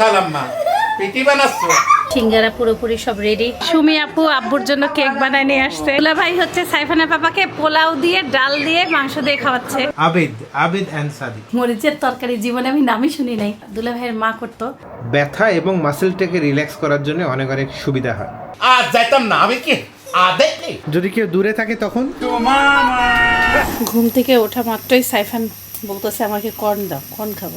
খালাম্মা পিটি বানাচ্ছ? সিঙ্গারা পুরোপুরি সব রেডি সুমি আপু আব্বুর জন্য কেক বানায় নিয়ে আসছে। দুলা ভাই হচ্ছে সাইফানা পাপাকে পোলাও দিয়ে ডাল দিয়ে মাংস দিয়ে খাওয়াচ্ছে। আবিদ আবিদ সাদিক। মরিচের তরকারি জীবনে আমি নামই শুনি নাই। দুলা ভাইয়ের মা করতো। ব্যথা এবং মাসেলটাকে রিল্যাক্স করার জন্য অনেক অনেক সুবিধা হয়। আজ যাইতাম না আমি কি যদি কেউ দূরে থাকে তখন? ঘুম থেকে ওঠা মাত্রই সাইফান বলতেছে আমাকে কর্ন দাও কর্ন খাব।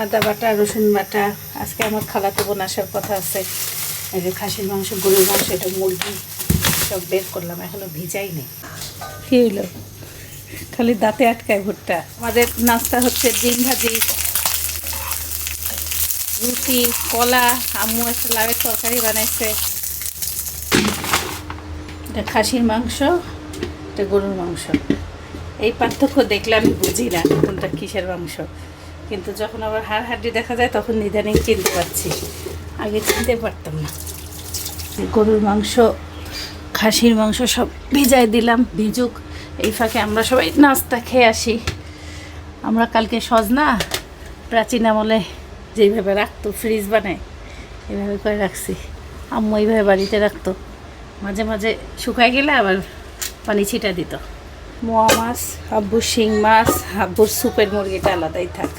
আদা বাটা রসুন বাটা। আজকে আমার খালাতো বোন আসার কথা আছে। এই যে খাসির মাংস গরুর মাংস এটা মুরগি সব বের করলাম এখনও ভিজাই নেই। কি হলো খালি দাঁতে আটকায় ভুট্টা? আমাদের নাস্তা হচ্ছে ডিম ভাজি রুটি কলা আম্মু একটা লাভের তরকারি বানাইছে। এটা খাসির মাংস এটা গরুর মাংস। এই পার্থক্য দেখলে আমি বুঝি না কোনটা কিসের মাংস। কিন্তু যখন আবার হাড় হাড্ডি দেখা যায়, তখন নিদানিং চিনতে পারছি। আগে চিনতে পারতাম না। গরুর মাংস, খাসির মাংস সব ভিজায় দিলাম, ভিজুক। এই ফাঁকে আমরা সবাই নাস্তা খেয়ে আসি। আমরা কালকে সজনা, প্রাচীন আমলে যেইভাবে রাখতো, ফ্রিজ বানায়, এভাবে করে রাখছি। আম্মু এইভাবে বাড়িতে রাখতো। মাঝে মাঝে শুকায় গেলে আবার পানি ছিটা দিত। মোয়া মাছ, আব্বুর শিং মাছ, আব্বুর সুপের মুরগিটা আলাদাই থাক।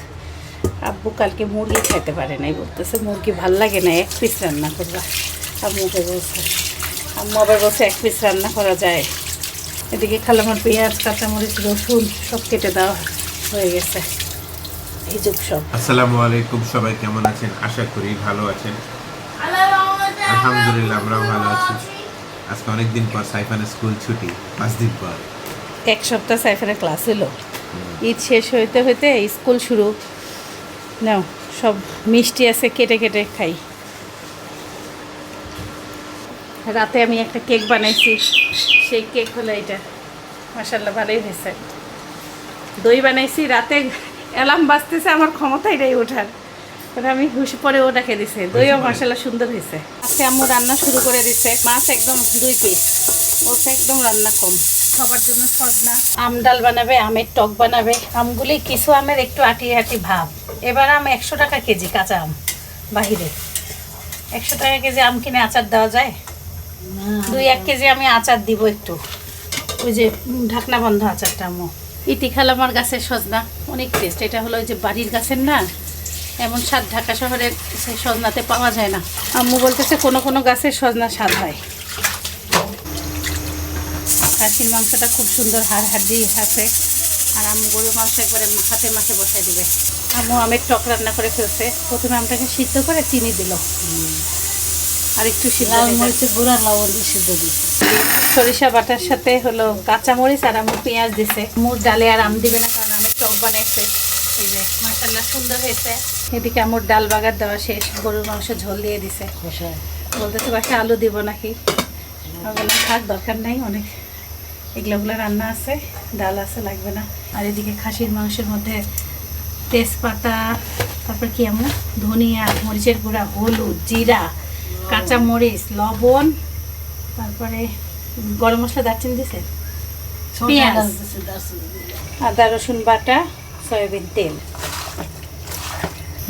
আব্বু কালকে মুরগি খেতে পারে নাই বলতেছে মুরগি ভালো লাগে না এক পিস রান্না করবা। আম্মুকে বলছে আম্মু আবার বলছে এক পিস রান্না করা যায়। এদিকে খালামার পেঁয়াজ কাঁচামরিচ রসুন সব কেটে দেওয়া হয়ে গেছে। আসসালামু আলাইকুম সবাই কেমন আছেন? আশা করি ভালো আছেন। আলহামদুলিল্লাহ আমরাও ভালো আছি। আজকে অনেকদিন পর সাইফানের স্কুল ছুটি পাঁচ দিন পর। এক সপ্তাহ সাইফারের ক্লাস হলো। ঈদ শেষ হইতে হইতে স্কুল শুরু। নাও সব মিষ্টি আছে কেটে কেটে খাই। রাতে আমি একটা কেক বানাইছি সেই কেক হলো এটা। মাসাল্লাহ ভালোই হয়েছে। দই বানাইছি রাতে অ্যালার্ম বাজতেছে আমার ক্ষমতাই নেই ওঠার। পরে আমি হুশ পরে ও ডাকে দিছে দইও মাসাল্লাহ সুন্দর হয়েছে। আজকে আম্মু রান্না শুরু করে দিছে মাছ একদম দুই পিস ওটা একদম রান্না কম। সবার জন্য সজনা। আম ডাল বানাবে, আমের টক বানাবে। আমগুলি কিছু আমের একটু আটি আটি ভাব। এবার আম একশো টাকা কেজি, কাঁচা আম, বাহিরে। একশো টাকা কেজি আম কিনে আচার দেওয়া যায়? দুই এক কেজি আমি আচার দিব একটু। ওই যে ঢাকনা বন্ধ আচারটা, আম্মু। ইতি খালামার গাছের সজনা, অনেক টেস্ট এটা হলো ওই যে বাড়ির গাছের না? এমন স্বাদ ঢাকা শহরের সেই সজনাতে পাওয়া যায় না। আম্মু বলতেছে কোনো কোনো গাছের সজনা স্বাদ হয়। খাসির মাংসটা খুব সুন্দর হাড় হাড্ডি আছে। আর আম্মু গরুর মাংস একবারে হাতে মাখে বসাই দিবে। আমু আমের টক রান্না করে ফেলছে। প্রথমে আমটাকে সিদ্ধ করে চিনি দিল। আর একটু সিদ্ধ মরিচের গুঁড়া লবণ দিয়ে সিদ্ধ দিয়েছে সরিষা বাটার সাথে হলো কাঁচা মরিচ আর আম্মু পেঁয়াজ দিছে। মুর ডালে আর আম দিবে না কারণ আমের টক বানাইছে। এই যে মাসাল্লাহ সুন্দর হয়েছে। এদিকে আমার ডাল বাগার দেওয়া শেষ। গরুর মাংস ঝোল দিয়ে দিছে। বলতেছে বাসা আলু দিব নাকি? আমি থাক দরকার নাই অনেক এগুলোগুলো রান্না আছে ডাল আছে লাগবে না। আর এদিকে খাসির মাংসের মধ্যে তেজপাতা তারপর কি এমন? ধনিয়া মরিচের গুঁড়া হলুদ জিরা কাঁচা মরিচ লবণ তারপরে গরম মশলা দারচিনি দিছে? পেঁয়াজ। আদা রসুন বাটা সয়াবিন তেল।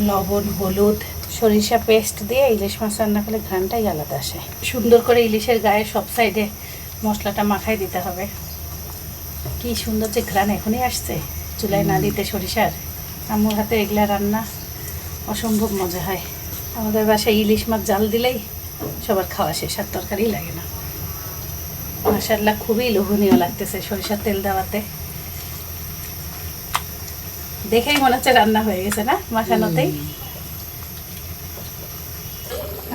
লবণ হলুদ সরিষা পেস্ট দিয়ে ইলিশ মাছ রান্না করলে ঘ্রানটাই আলাদা আসে। সুন্দর করে ইলিশের গায়ে সব সাইডে মশলাটা মাখাই দিতে হবে। কি সুন্দর যে ঘ্রাণ এখনই আসছে। চুলায় না দিতে সরিষার। আম্মুর হাতে এগুলা রান্না অসম্ভব মজা হয়। আমাদের বাসায় ইলিশ মাছ জাল দিলেই সবার খাওয়া শেষ আর তরকারি লাগে না। মাসাল্লাহ খুবই লোভনীয় লাগতেছে সরিষার তেল দেওয়াতে। দেখেই মনে হচ্ছে রান্না হয়ে গেছে না মাখানোতেই?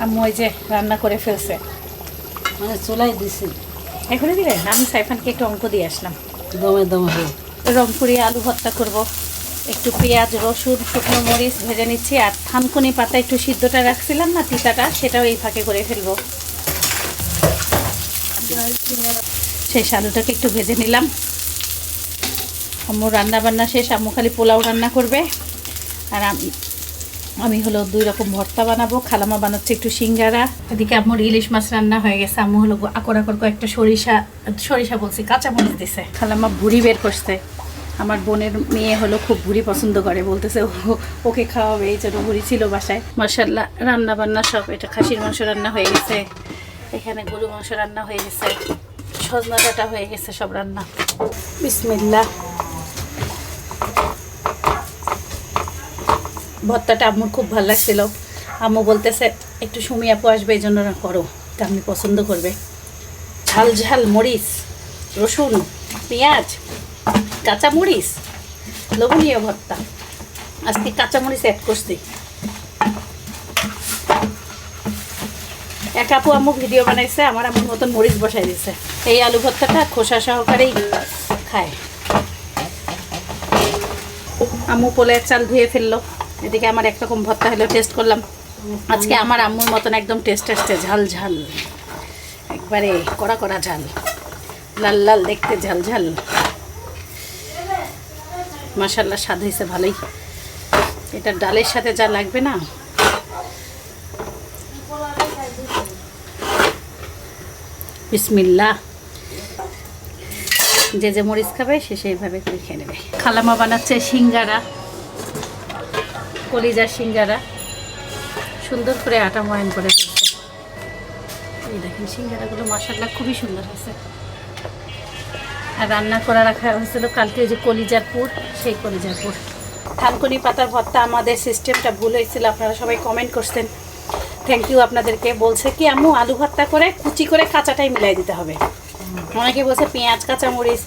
আম্মু ওই যে রান্না করে ফেলছে। মানে চুলাই দিছি। এখনই দিলে? আমি সাইফানকে একটু অঙ্ক দিয়ে আসলাম। দমে দমে। রংপুরি আলু ভর্তা করব। একটু পেঁয়াজ রসুন শুকনো মরিচ ভেজে নিচ্ছি আর থানকুনি পাতা একটু সিদ্ধটা রাখছিলাম না তিতাটা সেটাও এই ফাঁকে করে ফেলব। শেষ আলুটাকে একটু ভেজে নিলাম। আম্মু রান্না বান্না শেষ আম্মু খালি পোলাও রান্না করবে। আর আমি আমি হলো দুই রকম ভর্তা বানাবো, খালামা বানাচ্ছে একটু সিঙ্গারা। এদিকে আম্মুর ইলিশ মাছ রান্না হয়ে গেছে, আম্মু হলো আকর আকর কয়েকটা সরিষা সরিষা বলছি কাঁচা মরিচ দিছে। খালামা ভুড়ি বের করছে। আমার বোনের মেয়ে হলো খুব বুড়ি পছন্দ করে, বলতেছে ওকে খাওয়াবে, এই জন্য বুড়ি ছিল বাসায়। মার্শাল্লাহ রান্না বান্না সব, এটা খাসির মাংস রান্না হয়ে গেছে। এখানে গরু মাংস রান্না হয়ে গেছে, সজনা ডাটা হয়ে গেছে সব রান্না। বিসমিল্লাহ। ভর্তাটা আম্মুর খুব ভালো লাগছিল। আম্মু বলতেছে, একটু সুমি আপু আসবে, এই জন্য না করো তা আপনি পছন্দ করবে। ঝাল ঝাল মরিচ, রসুন, পেঁয়াজ, কাঁচা মরিচ লবণীয় ভর্তা। আজকে কাঁচা মরিচ অ্যাড করছি। এক আপু আম্মু ভিডিও বানাইছে, আমার আম্মুর মতন মরিচ বসাই দিছে। এই আলু ভর্তাটা খোসা সহকারেই খায়। আম্মু পোলের চাল ধুয়ে ফেলল। এদিকে আমার একরকম ভর্তা হলো টেস্ট করলাম। আজকে আমার আম্মুর মতন একদম টেস্ট আসছে, ঝাল ঝাল। একবারে কড়া কড়া ঝাল। লাল লাল দেখতে ঝাল ঝাল। মাসাল্লাহ স্বাদ হয়েছে ভালোই। এটা ডালের সাথে যা লাগবে না? বিসমিল্লা যে যে মরিচ খাবে, সে সেইভাবে করে খেয়ে নেবে। খালামা বানাচ্ছে সিঙ্গারা। কলিজার সিঙ্গারা। সুন্দর করে আটা ময়ন করে ফেলছে। এই দেখেন, সিঙ্গারাগুলো মাসাল্লাহ খুবই সুন্দর হয়েছে। আর রান্না করা রাখা হয়েছিল কালকে যে কলিজার পুর, সেই কলিজার পুর। থানকুনি পাতার ভর্তা আমাদের সিস্টেমটা ভুল হয়েছিল, আপনারা সবাই কমেন্ট করছেন। থ্যাংক ইউ আপনাদেরকে। বলছে কি, আম্মু, আলু ভর্তা করে কুচি করে কাঁচাটাই মিলাই দিতে হবে। অনেকে বলছে, পেঁয়াজ, কাঁচামরিচ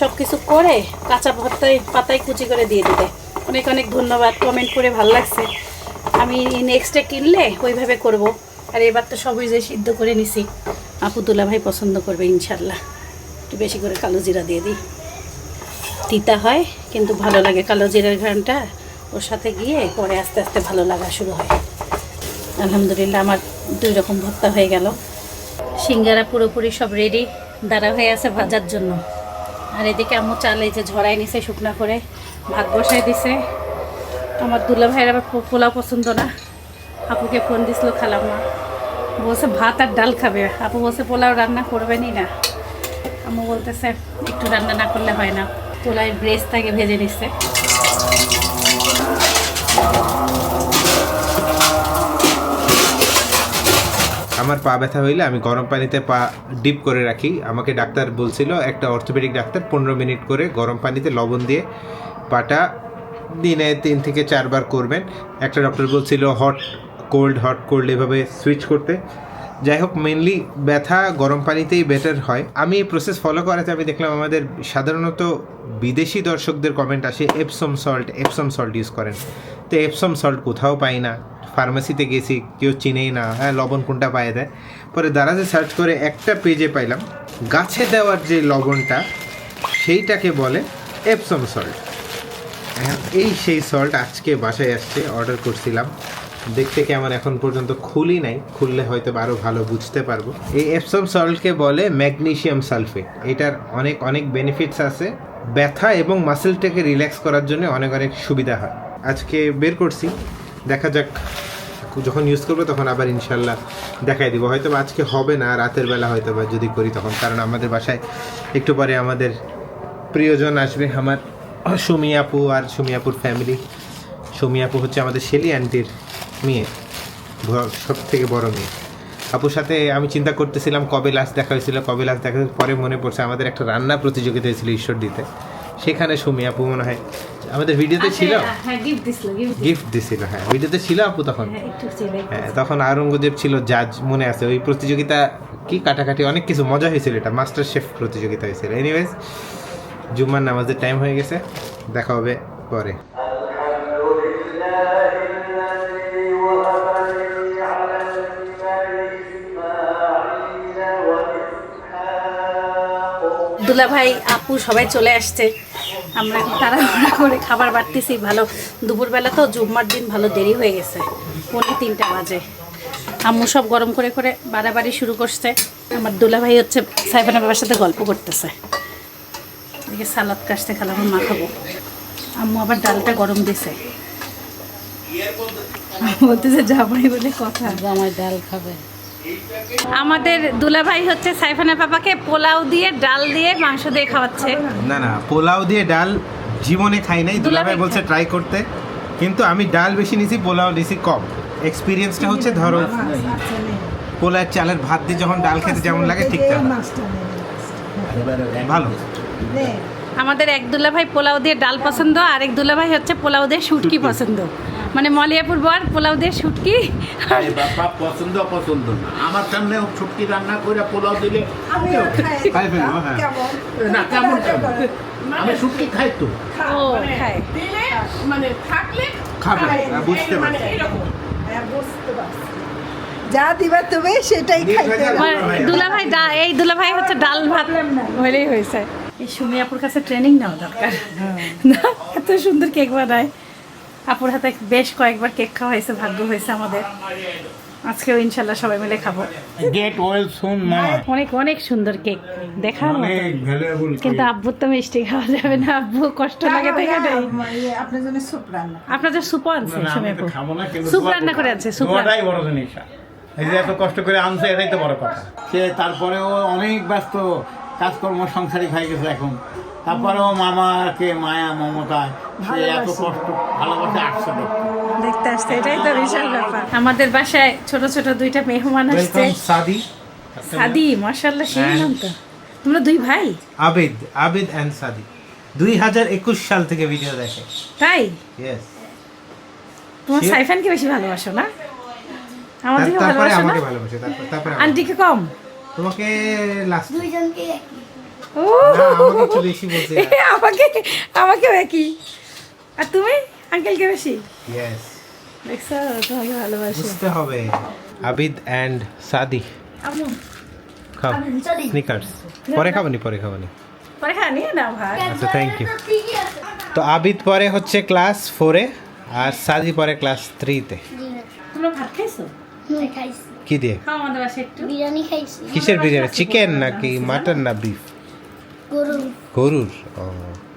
সব কিছু করে কাঁচা ভর্তায়, পাতায় কুচি করে দিয়ে দিতে। অনেক অনেক ধন্যবাদ। কমেন্ট করে ভালো লাগছে। আমি নেক্সটে কিনলে ওইভাবে করব। আর এবার তো সবই যে সিদ্ধ করে নিছি। আপুতুল্লা ভাই পছন্দ করবে ইনশাল্লাহ একটু বেশি করে কালো জিরা দিয়ে দিই। তিতা হয়, কিন্তু ভালো লাগে কালো জিরার ঘ্রাণটা। ওর সাথে গিয়ে পরে আস্তে আস্তে ভালো লাগা শুরু হয়। আলহামদুলিল্লাহ আমার দুই রকম ভর্তা হয়ে গেল। সিঙ্গারা পুরোপুরি সব রেডি দাঁড়া হয়ে আছে ভাজার জন্য। আর এদিকে আম্মু চাল যে ঝরাই নিছে শুকনা করে। ভাত বসাই দিছে। আমার দুলা ভাইয়ের আবার পোলাও পছন্দ না। আপুকে ফোন দিছিল, খালাম্মা। বলছে, ভাত আর ডাল খাবে। আপু বলছে, পোলাও রান্না করবেনই না। আম্মু বলতেছে, একটু রান্না না করলে হয় না। পোলাওয়ের ব্রেস্টটাকে ভেজে নিচ্ছে আমার পা ব্যথা হইলে আমি গরম পানিতে পা ডিপ করে রাখি। আমাকে ডাক্তার বলছিল, একটা অর্থোপেডিক ডাক্তার পনেরো মিনিট করে গরম পানিতে লবণ দিয়ে পাটা দিনে তিন থেকে চারবার করবেন। একটা ডক্টর বলছিল হট কোল্ড হট কোল্ড এভাবে সুইচ করতে। যাই হোক মেনলি ব্যথা, গরম পানিতেই বেটার হয়। আমি এই প্রসেস ফলো করাতে আমি দেখলাম আমাদের সাধারণত বিদেশি দর্শকদের কমেন্ট আসে Epsom salt Epsom salt use করেন। তো এপসম সল্ট কোথাও পাই না। ফার্মেসিতে গেছি, কেউ চিনেই না। হ্যাঁ লবণ কোনটা পায়ে দেয়? পরে দারাজে সার্চ করে একটা পেজে পাইলাম, গাছে দেওয়ার যে লবণটা, সেইটাকে বলে এপসম সল্ট এই সেই সল্ট আজকে বাসায় আসছে অর্ডার করছিলাম। দেখতে কেমন এখন পর্যন্ত খুলি নাই? খুললে হয়তো আরও ভালো বুঝতে পারব। এই এপসম সল্টকে বলে ম্যাগনেশিয়াম সালফেট এটার অনেক অনেক বেনিফিটস আছে। ব্যথা এবং মাসেলটাকে রিল্যাক্স করার জন্য অনেক অনেক সুবিধা হয়। আজকে বের করছি। দেখা যাক, যখন ইউজ করব তখন আবার ইনশাল্লাহ দেখাই দিব। হয়তো আজকে হবে না, রাতের বেলা হয়তো বা যদি করি তখন। কারণ আমাদের বাসায় একটু পরে আমাদের প্রিয়জন আসবে, আমার সুমি আপু আর সুমি আপুর ফ্যামিলি সুমি আপু হচ্ছে আমাদের শেলি আন্টির মেয়ে সব থেকে বড় মেয়ে। আপুর সাথে আমি চিন্তা করতেছিলাম কবে লাস্ট দেখা হয়েছিল কবে লাস্ট দেখা হয়েছিল, পরে মনে পড়ছে আমাদের একটা রান্না প্রতিযোগিতা হয়েছিল ঈশ্বর দিতে সেখানে সুমি আপু মনে হয় আমাদের ভিডিওতে ছিল? হ্যাঁ গিফট দিছিল গিফট গিফট দিছিল হ্যাঁ। ভিডিওতে ছিল আপু তখন? হ্যাঁ হ্যাঁ তখন আওরঙ্গজেব ছিল জাজ মনে আছে ওই প্রতিযোগিতা কি কাটাকাটি অনেক কিছু মজা হয়েছিল এটা মাস্টার শেফ প্রতিযোগিতা হয়েছিল। এনিওয়েজ জুম্মার নামাজের টাইম হয়ে গেছে, দেখা হবে পরে। দুলা ভাই আপু সবাই চলে আসছে। আমরা তাড়াহুড়া করে খাবার বাড়তেছি, ভালো। দুপুরবেলা তো জুম্মার দিন ভালো দেরি হয়ে গেছে, পৌনে তিনটা বাজে। আম্মু সব গরম করে করে বাড়াবাড়ি শুরু করছে। আমার দুলা ভাই হচ্ছে সাইফানা বাবার সাথে গল্প করতেছে। এদিকে সালাদ কাশতে খালাম মা খাব। আম্মু আবার ডালটা গরম দিছে। বলতেছে জামাই বলে কথা। জামাই ডাল খাবে। আমাদের দুলাভাই হচ্ছে সাইফানা পাপাকে পোলাও দিয়ে ডাল দিয়ে মাংস দিয়ে খাওয়াচ্ছে। না না পোলাও দিয়ে ডাল জীবনে খাই নাই। দুলাভাই দুলাভাই বলছে ট্রাই করতে। কিন্তু আমি ডাল বেশি নিছি পোলাও নিছি কম। এক্সপিরিয়েন্সটা হচ্ছে ধরো পোলার চালের ভাত দিয়ে যখন ডাল খেতে যেমন লাগে ঠিক তেমন। ভালো। আমাদের এক দুলা ভাই পোলাও দিয়ে ডাল পছন্দ আর এক দুলা ভাই হচ্ছে পোলাও দিয়ে শুটকি পছন্দ। মানে মলিয়াপুর বর পোলাও দিয়ে শুটকি। আর আরে বাবা পছন্দ পছন্দ না। আমার সামনে ছুটকি রান্না করে পোলাও দিলে। না কেমন আমি শুটকি খাই তো। ও খায়। মানে থাকলে খাবে হ্যাঁ, বুঝতে মানে পারছি। বুঝতে পারছি। যা দিবা তুমি সেটাই খাইতে দুলাভাই ডা- এই দুলাভাই হচ্ছে ডাল ভাত হলেই হয়েছে। এই সুমিয়াপুর কাছে ট্রেনিং নেওয়া দরকার। না এত সুন্দর কেক বানায়। আপুর হাতে বেশ কয়েকবার কেক খাওয়া হয়েছে ভাগ্য হয়েছে আমাদের। আজকেও ইনশাল্লাহ সবাই মিলে খাব। গেট ওয়েল সুন মামা অনেক অনেক সুন্দর কেক দেখার মতো। কিন্তু আব্বুর তো মিষ্টি খাওয়া যাবে না আব্বু কষ্ট লাগে দেখে নেই ইয়ে, আপনার জন্য স্যুপ রান্না। আপনাদের সুপ আনছে সুমিয়াপুর খাব না কিন্তু স্যুপ রান্না করে আনছে স্যুপ রান্না। বড় জিনিস। এই যে এত কষ্ট করে আনছে এটাই তো বড় কথা। সে তারপরেও অনেক ব্যস্ত কাজকর্ম সংসারিক হয়ে গেছে এখন। তারপরেও মামাকে মায়া মমতায় সে এত কষ্ট ভালোবাসে আসছে দেখতে। আসতে এটাই তো বিশাল ব্যাপার। আমাদের বাসায় ছোট ছোট দুইটা মেহমান আসছে। সাদি। সাদি মাশাল্লাহ সেই নাম তো। তোমরা দুই ভাই? আবিদ আবিদ অ্যান্ড সাদি। দুই হাজার একুশ সাল থেকে ভিডিও দেখে। তাই? ইয়েস তোমার. সাইফানকে বেশি ভালোবাসো না? ভালোবাসো না? আমাকে ভালোবাসে তারপর তারপরে আন্টিকে কম? তোমাকে লাস্ট ও! আমাকে একটু বেশি বলছে আমাকে আমাকেও একই। আর তুমি? আঙ্কেলকে বেশি? ইয়েস দেখছ তোমাকে ভালোবাসে। বুঝতে হবে। আবিদ অ্যান্ড সাদি। আম্মু। খাও। স্নিকার্স পরে খাবানি পরে খাবানি। ভাই আচ্ছা থ্যাংক ইউ তো আবিদ পরে হচ্ছে ক্লাস ফোরে আর সাদি পরে ক্লাস থ্রিতে তোমরা ভাত খাইছি? কি দিয়ে? আমাদের বাসায় একটু। বিরিয়ানি খাইছি। কিসের বিরিয়ানি? চিকেন নাকি মাটন না বিফ গরু গরুর। ও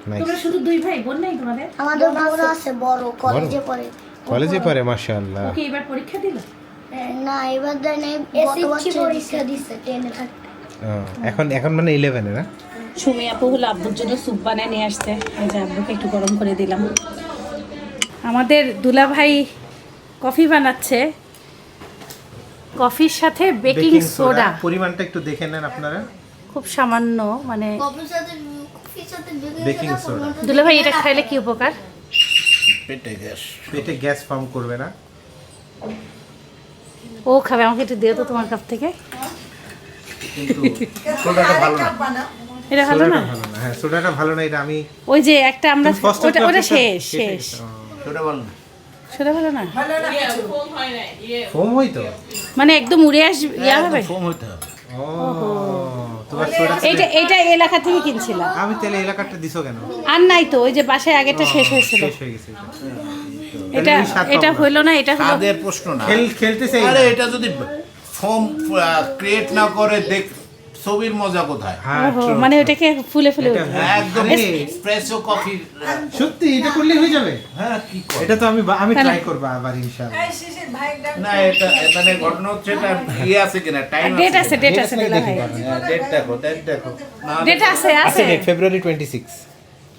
নাইস তোমরা শুধু দুই ভাই বোন নাই তোমাদের? আমাদের বোন আছে। বড় কলেজে পড়ে। কলেজে পড়ে মাশাআল্লাহ। ওকে এবার পরীক্ষা দিল? না এবার দেয় নাই গত পরীক্ষা দিছে টেনে থাকতে ও, এখন এখন মানে ইলেভেনে না? সুমি আপু হলো আব্বুর জন্য স্যুপ বানায় নিয়ে আসতে এই যে আব্বুকে একটু গরম করে দিলাম। আমাদের দুলাভাই কফি বানাচ্ছে। কফির সাথে বেকিং সোডা। পরিমাণটা একটু দেখে নেন আপনারা। খুব সামান্য মানে সাথে Baking soda। দুলাভাই এটা খাইলে কি উপকার? পেটে গ্যাস। পেটে গ্যাস ফর্ম করবে না। ও খাবে আমাকে একটু দিও তো তোমার কাপ থেকে। সোডাটা ভালো না। এটা ভালো না? সোডাটা ভালো না। হ্যাঁ সোডাটা ভালো না এটা আমি ওই যে একটা আমরা ওটা ওটা শেষ শেষ। সোডা ভালো না। সেটা ভালো না? ফোম হই তো মানে একদম উড়ে আসবে ইয়া হবে? ফোম হইতে হবে। ও তোমার এইটা এইটা এলাকা থেকে কিনছিলাম আমি তাহলে এলাকাটা দিছো কেন? আর নাই তো ওই যে বাসায় আগেটা শেষ হয়েছিল। শেষ হয়ে গেছে এটা। এটা এটা। হইল না এটা হলো প্রশ্ন না। খেল খেলতেছে আরে এটা যদি ফোম ক্রিয়েট না করে দেখ ছবির মজা কোথায়? হ্যাঁ. মানে ওটাকে ফুলে ফুলে একদম। এসপ্রেসো কফি সত্যি এটা করলে হয়ে যাবে? হ্যাঁ কি করে এটা তো আমি আমি ট্রাই করব আবার ইনশাআল্লাহ। না এটা মানে ঘটনা হচ্ছে এটা আছে কিনা? টাইম ডেট আছে ডেট আছে ডেট দেখো ডেট দেখো। ডেট আছে আছে। February twenty six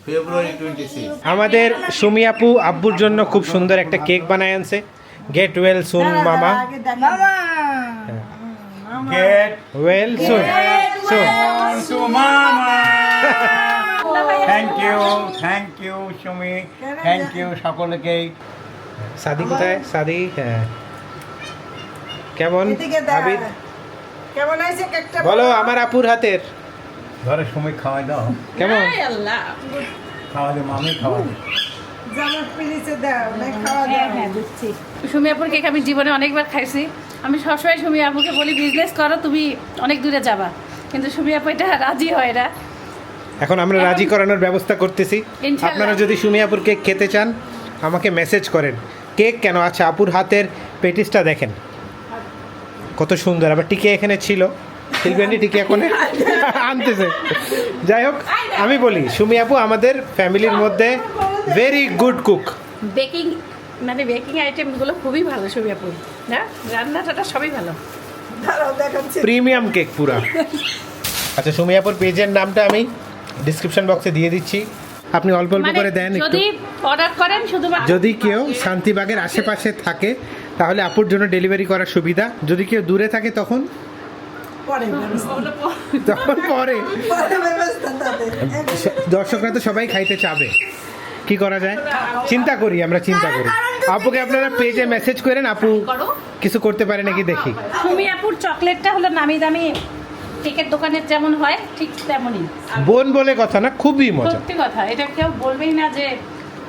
February six আমাদের সুমি আপু আব্বুর জন্য খুব সুন্দর একটা কেক বানায় আনছে। গেট ওয়েল সুন মামা। Get well soon soon to মামা thank you thank you Sumi thank you সকলকেই সাদি কোথায়? সাদি? হ্যাঁ। কেমন। আবিদ? কেমন আছে কেকটা? বলো আমার আপুর হাতের। ঘরে সময় খাওয়াই দাও। কেমন? খাওয়া দে মামি খাওয়া দে জামাত পিলিছে দাও না খাওয়া হ্যাঁ দাও হ্যাঁ দিচ্ছি। সুমি আপুর কেক আমি জীবনে অনেকবার খাইছি। আমি সবসময় সুমি আপুকে বলি বিজনেস করো তুমি অনেক দূরে যাবা। কিন্তু সুমি আপু এটা রাজি হয় না। এখন আমরা রাজি করানোর ব্যবস্থা করতেছি। আপনারা যদি সুমি আপুর কেক খেতে চান আমাকে মেসেজ করেন। কেক কেন আচ্ছা আপুর হাতের পেটিসটা দেখেন। কত সুন্দর। আবার টিকে এখানে ছিল। শিলবেন্ডি টিকে এখন আনতেছে। যাই হোক আমি বলি সুমি আপু আমাদের ফ্যামিলির মধ্যে ভেরি গুড কুক বেকিং মানে বেকিং আইটেমগুলো খুবই ভালো সুমি আপুর না? রান্নাটা সবই ভালো। প্রিমিয়াম কেক পুরা। আচ্ছা সুমিয়াপুর পেজের নামটা আমি ডিসক্রিপশন বক্সে দিয়ে দিচ্ছি। আপনি অল্প অল্প মানে করে দেন একটু। যদি অর্ডার করেন শুধুমাত্র যদি কেউ শান্তিবাগের আশেপাশে থাকে তাহলে আপুর জন্য ডেলিভারি করার সুবিধা। যদি কেউ দূরে থাকে তখন? পরে তখন পরে। দর্শকরা তো সবাই খাইতে চাবে। কি করা যায়? চিন্তা করি আমরা চিন্তা করি আপুকে আপনারা পেজে মেসেজ করেন আপু করো। কিছু করতে পারে নাকি দেখি। তুমি আপুর চকলেটটা হলো নামি দামি কেকের দোকানের যেমন হয় ঠিক তেমনই। বোন বলে কথা না খুবই মজা। সত্যি কথা এটা কেউ বলবেই না যে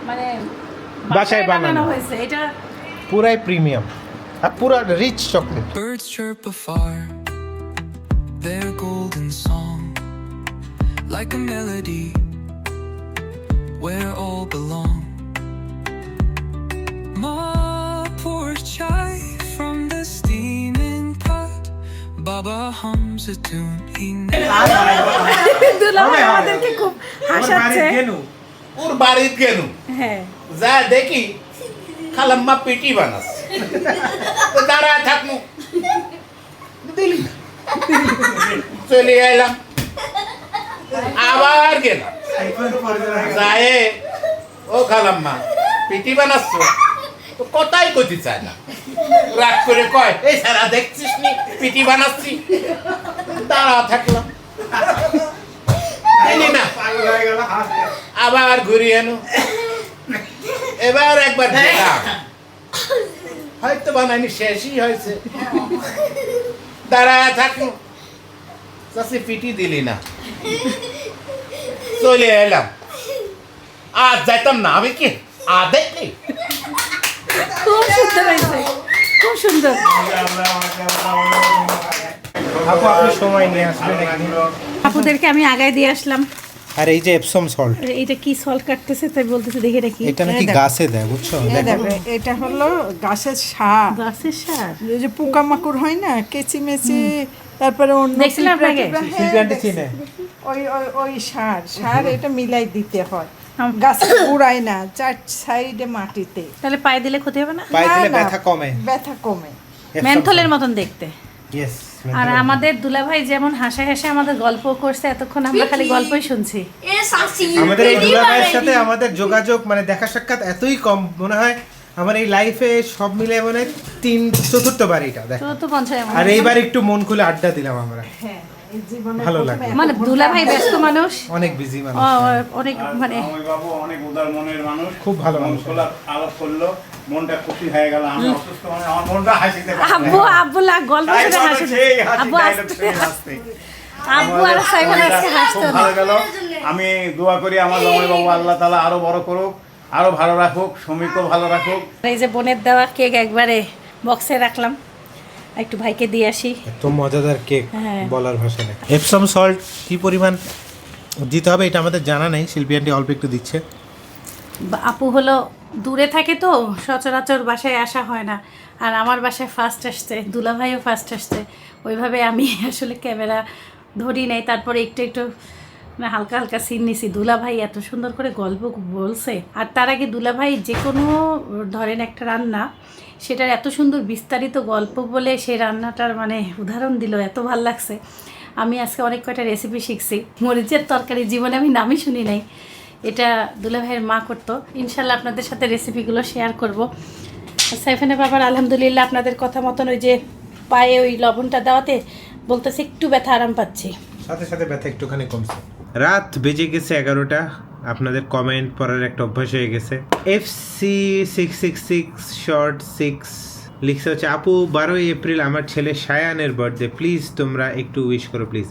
মানে বাসায় বানানো। হয়েছে এটা পুরাই প্রিমিয়াম আর পুরা rich chocolate Birds chirp afar, their golden song, like a melody where all belong. Baba hums a tune he never. দুলাভাই আমাদেরকে খুব হাসাচ্ছে ওর বাড়িতে গেল হ্যাঁ যা দেখি খালাম্মা পেটি বানাস তো দাঁড়া থাকমু দিলি না। চলে এলাম আবার গেলাম যায় ও খালাম্মা পিটি বানাচ্ছ তো কথাই কতি চায় না। রাগ করে কয়, এই সারা দেখছিস নি পিটি বানাচ্ছি। দাঁড়া থাকলাম। আবার ঘুরি এনো এবার একবার হয়তো বানাইনি শেষই হয়েছে। দাঁড়ায় থাকল চাষি পিটি দিলি না। চলে এলাম। আজ যাইতাম না, আমি কি আজ দেখলি খুব সুন্দর হয়েছে। খুব সুন্দর। আপু আপনি সময় নিয়ে আসবেন আপুদেরকে আমি আগায় দিয়ে আসলাম। আর এই যে এপসম সল্ট আর এইটা কি সল কাটতেছে তাই বলতেছে দেখে রাখি এটা নাকি গাছে দেয় বুঝছ? দেখো। এটা হলো গাছের সার। গাছের সার? এই যে পোকামাকড় হয় না কেচি মেচি তারপরে অন্য দেখছিলাম? টিপড়া, হ্যাঁ? ওই ওই ওই সার সার এটা মিলাই দিতে হয়। গাছের গুড়ায় না চার সাইডে মাটিতে। তাহলে পায়ে দিলে ক্ষতি হবে না? পায়ে দিলে ব্যথা কমে। ব্যথা কমে। মেন্থলের মতন দেখতে। আর আমাদের দুলাভাই যেমন হাসে হাসে আমাদের গল্প করছে এতক্ষণ আমরা খালি গল্পই শুনছি। আমাদের এই দুলাভাইয়ের সাথে আমাদের যোগাযোগ মানে দেখা সাক্ষাৎ এতই কম মনে হয় আমার এই লাইফে সব মিলে মনে হয় তিন চতুর্থ বার এটা দেখ। আর এইবার একটু মন খুলে আড্ডা দিলাম আমরা। হ্যাঁ। ভালো লাগে। মানে দুলাভাই ব্যস্ত মানুষ? অনেক বিজি মানুষ অনেক মানে বাবু অনেক উদার মনের মানুষ। খুব ভালো মানুষ। আলাপ করল মনটা খুশি হয়ে গেল আমি অসুস্থ মানে আমার মনটা হাসিতে আব্বু আব্বু লাগ গল্প তাই শুনে হাসি আব্বু হাসতে। আব্বু আর সাইমন আজকে হাসতো ভালো গেল। আমি দোয়া করি আমার জামাই বাবু আল্লাহ তালা আরও বড় করুক আরও ভালো রাখুক শ্রমিকও ভালো রাখুক। এই যে বোনের দেওয়া কেক একবারে বক্সে রাখলাম। একটু ভাইকে দিয়ে আসি। এত মজাদার কেক হ্যাঁ। বলার ভাষা নেই। এপসম সল্ট কি পরিমাণ দিতে হবে এটা আমাদের জানা নেই শিল্পী আন্টি অল্প একটু দিচ্ছে। বা- আপু হলো দূরে থাকে তো সচরাচর বাসায় আসা হয় না। আর আমার বাসায় ফার্স্ট আসছে দুলাভাইও ফার্স্ট আসছে। ওইভাবে আমি আসলে ক্যামেরা ধরি নাই তারপরে একটু একটু মানে হালকা হালকা সিন নিছি। দুলাভাই এত সুন্দর করে গল্প বলছে। আর তার আগে দুলাভাই যে কোনো ধরেন একটা রান্না, সেটার এত সুন্দর বিস্তারিত গল্প বলে সেই রান্নাটার মানে উদাহরণ দিল, এত ভালো লাগছে। আমি আজকে অনেক কয়টা রেসিপি শিখছি। মরিচের তরকারি জীবনে আমি নামই শুনি নাই। এটা দুলাভাইয়ের মা করতো। ইনশাল্লাহ আপনাদের সাথে রেসিপিগুলো শেয়ার করব। সাইফানের বাবার আলহামদুলিল্লাহ আপনাদের কথা মতন ওই যে পায়ে ওই লবণটা দেওয়াতে বলতেছে একটু ব্যথা আরাম পাচ্ছি। সাথে সাথে ব্যথা একটুখানি কমছে। রাত বেজে গেছে এগারোটা। আপনাদের কমেন্ট পড়ার একটা অভ্যাস হয়ে গেছে। F C six six six short six লিখছে হচ্ছে, আপু, বারোই এপ্রিল আমার ছেলে সায়ানের বার্থডে প্লিজ তোমরা একটু উইশ করো please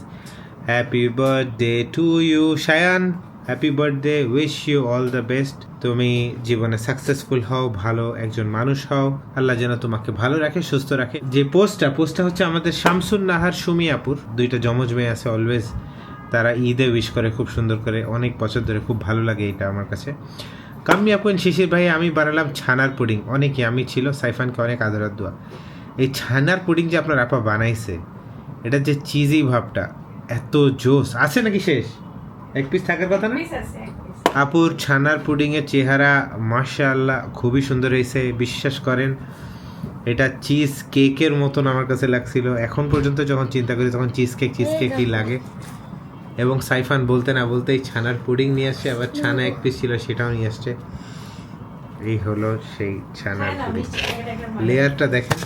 happy birthday to you Sayan. Happy birthday wish you all the best তুমি জীবনে সাকসেসফুল হও, ভালো একজন মানুষ হও। আল্লাহ যেন তোমাকে ভালো রাখে, সুস্থ রাখে। যে পোস্টটা পোস্টটা হচ্ছে আমাদের শামসুন নাহার সুমিয়াপুর। দুইটা জমজ মেয়ে আছে অলওয়েজ তারা ঈদে উইশ করে খুব সুন্দর করে অনেক বছর ধরে খুব ভালো লাগে এটা আমার কাছে। কাম্মি আপুন শিশির ভাই আমি বানালাম ছানার পুডিং। অনেক আমি ছিল সাইফানকে অনেক আদরার দোয়া। এই ছানার পুডিং যে আপনার আপা বানাইছে এটা যে চিজি ভাবটা এত জোস আছে নাকি শেষ? এক পিস থাকার কথা না? আপুর ছানার পুডিংয়ের চেহারা মাশাআল্লাহ খুবই সুন্দর হয়েছে বিশ্বাস করেন। এটা চিজ কেকের মতন আমার কাছে লাগছিল। এখন পর্যন্ত যখন চিন্তা করি তখন চিজ কেক চিজ কেকই লাগে? এবং সাইফান বলতে না বলতেই ছানার পুডিং নিয়ে আসছে আবার ছানা এক পিস ছিল সেটাও নিয়ে আসছে। এই হলো সেই ছানার পুডিং। লেয়ারটা দেখেন।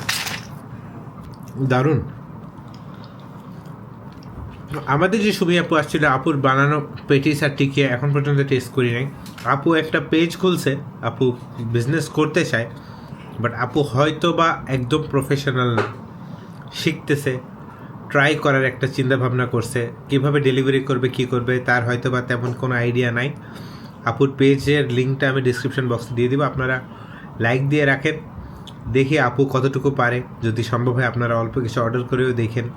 দারুণ। আমাদের যে সুমি আপু আসছিল আপুর বানানো পেটিস আর টিকে এখন পর্যন্ত টেস্ট করি নাই। আপু একটা পেজ খুলছে আপু বিজনেস করতে চায় বাট আপু হয়তো বা একদম প্রফেশনাল না। শিখতেছে ট্রাই করার একটা চিন্তা ভাবনা করছে। কীভাবে ডেলিভারি করবে, কি করবে, তার হয়তো বা তেমন কোনো আইডিয়া নাই। আপুর পেজের লিঙ্কটা আমি ডিসক্রিপশন বক্সে দিয়ে দিব, আপনারা লাইক দিয়ে রাখেন। দেখি আপু কতটুকু পারে। যদি সম্ভব হয় আপনারা অল্প কিছু অর্ডার করেও দেখেন।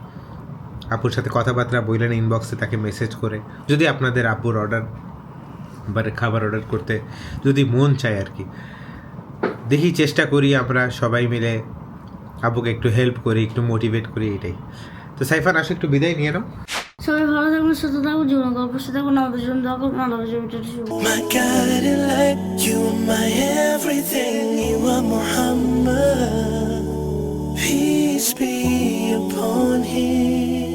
আপুর সাথে কথাবার্তা বললেন ইনবক্সে তাকে মেসেজ করে। যদি আপনাদের আপুর অর্ডার বা খাবার অর্ডার করতে যদি মন চায় আর কি। দেখি চেষ্টা করি আমরা সবাই মিলে আপুকে একটু হেল্প করি, একটু মোটিভেট করি, এটাই। তো সাইফান আসো একটু বিদায় নিয়ে নাও সবাই ভালো থাকুন সুস্থ থাকুন জীবন গল্প সাথে থাকুন আমাদের জন্য দোয়া করুন আল্লাহ হাফেজ, ভিডিওটি শুভ My guiding light, you are my everything, you are Muhammad. Peace be upon him.